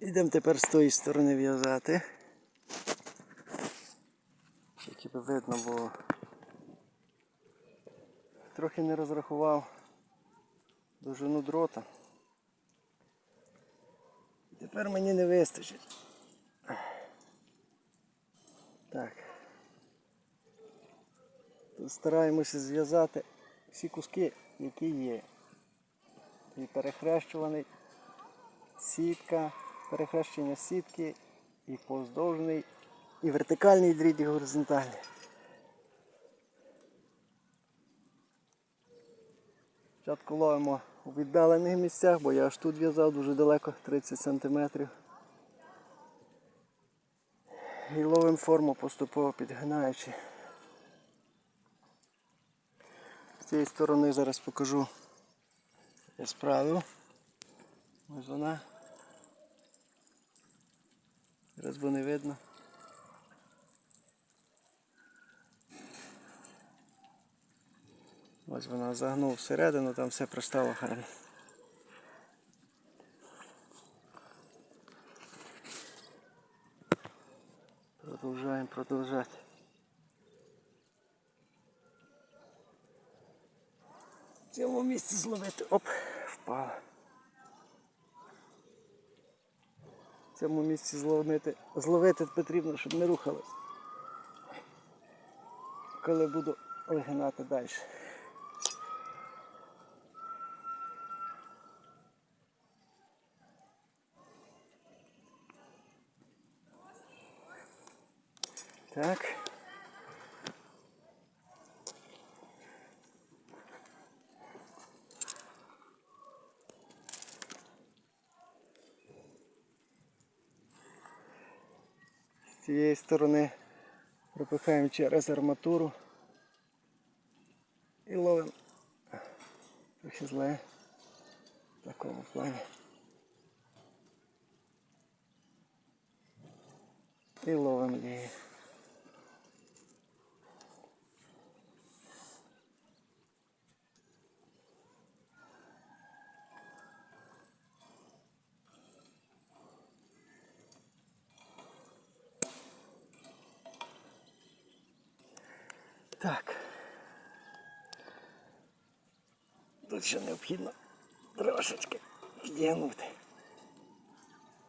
Йдемо тепер з тої сторони в'язати. Щоб би видно було. Трохи не розрахував довжину дрота. Тепер мені не вистачить. Так. Тут стараємося зв'язати всі куски, які є. І перехрещуваний сітка, перехрещення сітки, і поздовжний, і вертикальний дріт, і горизонтальний. Спочатку ловимо у віддалених місцях, бо я аж тут в'язав дуже далеко, 30 см. І ловимо форму поступово підгинаючи. З цієї сторони зараз покажу. Я справив. Ось вона. Зараз бо не видно. Ось вона загнув всередину, там все пристало гарно. Продовжаємо продовжати. В цьому місці зловити. Оп, впала. Цьому місці зловити, зловити потрібно, щоб не рухалось. Коли буду вигинати далі. Так. З цієї сторони пропихаємо через арматуру і ловимо трохи зле в такому плані. І ловимо її. Так. Тут ще необхідно трошечки підігнути.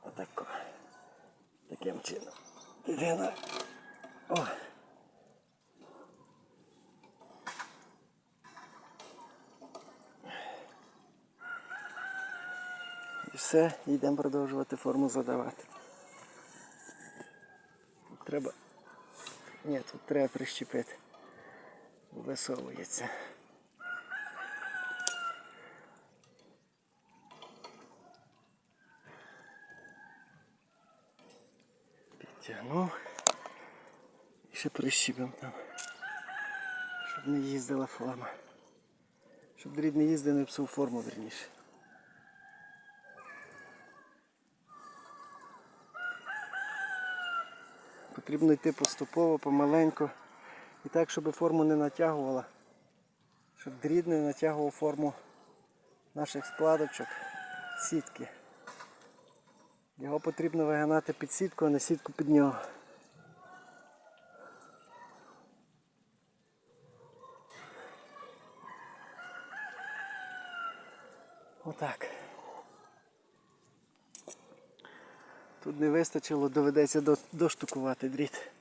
Отако. Таким чином. Підгинаю. О. І все, йдемо продовжувати форму задавати. Тут треба. Ні, тут треба прищепити. Висовується. Підтягнув. І ще прищіпимо там. Щоб не їздила форма. Щоб дріб не їздив, не псув форму верніше. Потрібно йти поступово, помаленьку. І так, щоб форму не натягувала. Щоб дріб не натягував форму наших складочок, сітки. Його потрібно вигинати під сітку, а не сітку під нього. Отак. Тут не вистачило, доведеться доштукувати дріт.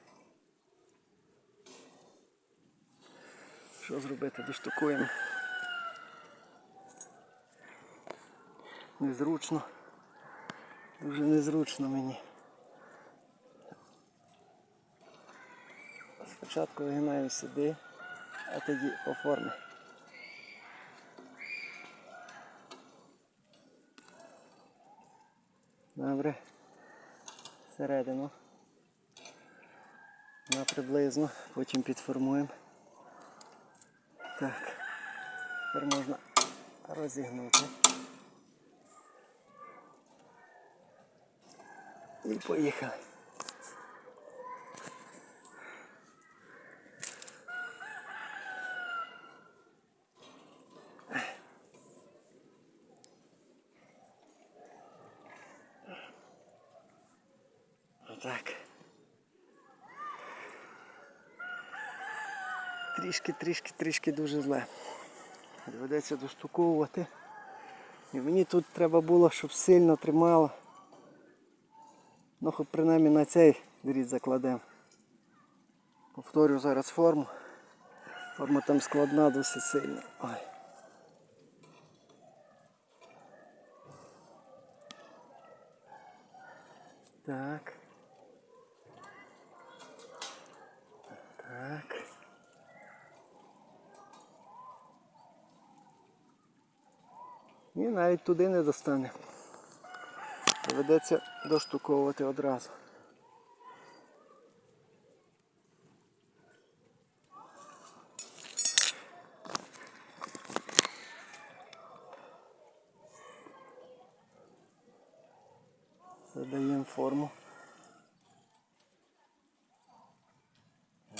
Що зробити? Доштукуємо. Незручно. Дуже незручно мені. Спочатку вигинаємо сюди, а тоді по формі. Добре. Середину. На приблизно, потім підформуємо. Так. Тепер можна розігнути. І поїхали. Отак. Трішки, трішки, трішки дуже зле. Доведеться доштуковувати. І мені тут треба було, щоб сильно тримало. Ну, хоч принаймні на цей дріт закладемо. Повторю зараз форму. Форма там складна досить сильно. Ой. Так. І навіть туди не достане. Доведеться доштуковувати одразу. Задаємо форму.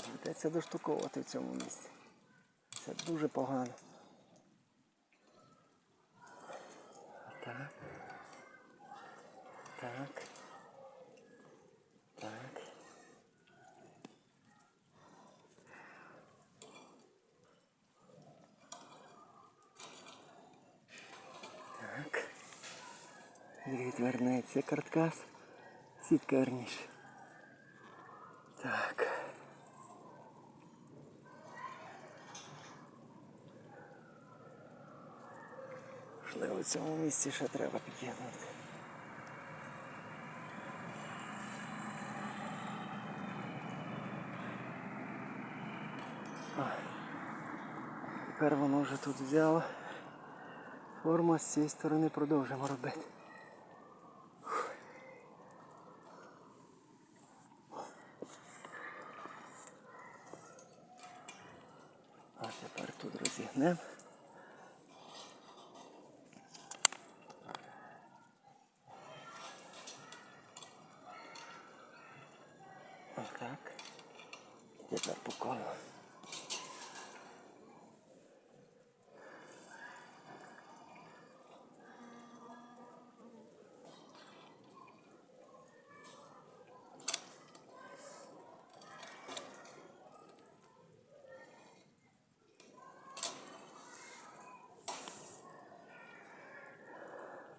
Доведеться доштуковувати в цьому місці. Це дуже погано. Так. Так. Так. Відвернеться карткас. Сітка верніше. Так. Можливо, в цьому місці ще треба підігнути. Тепер воно вже тут взяло. Форму з цієї сторони продовжимо робити. А тепер тут розігнемо. Отак. Тепер по колу.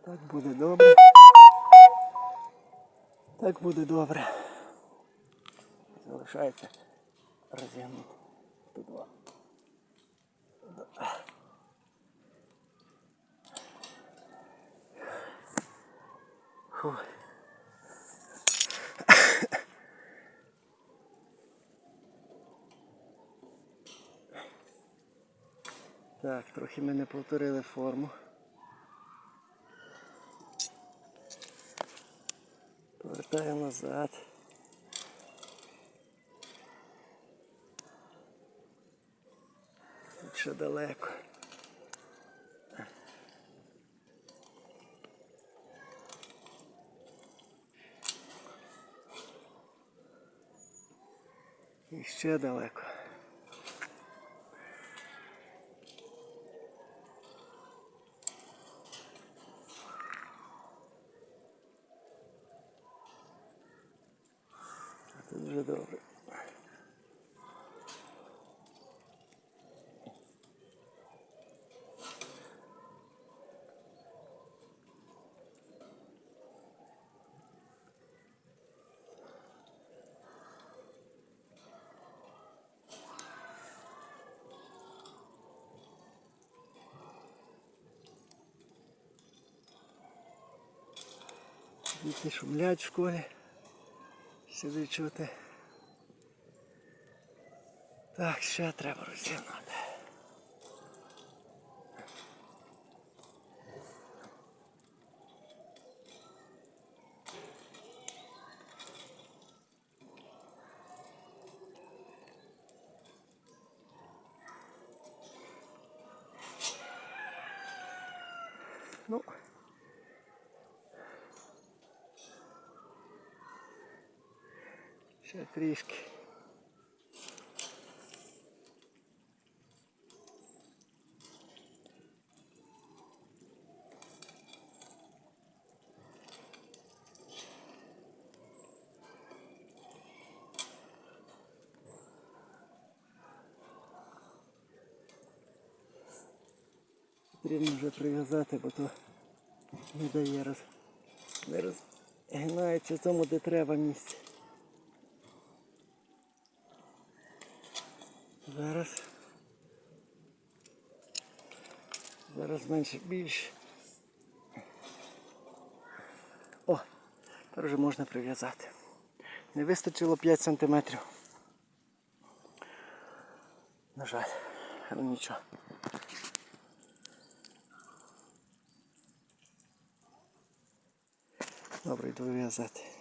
Так буде добре. Так буде добре. Залишається розігнути. Тут два. Так, трохи ми не повторили форму. Повертаємо назад. Тут ще далеко. І ще далеко. Тут вже добре. Діти шумлять в школі. Сюди чути. Так, ще треба розігнати. Ну, Ще трішки. Потрібно вже прив'язати, бо то не дає роз... не розгинається тому, де треба місце. Зараз. Зараз менше більше. О, тепер вже можна прив'язати. Не вистачило 5 сантиметрів. На жаль, але нічого. Добре, йду в'язати.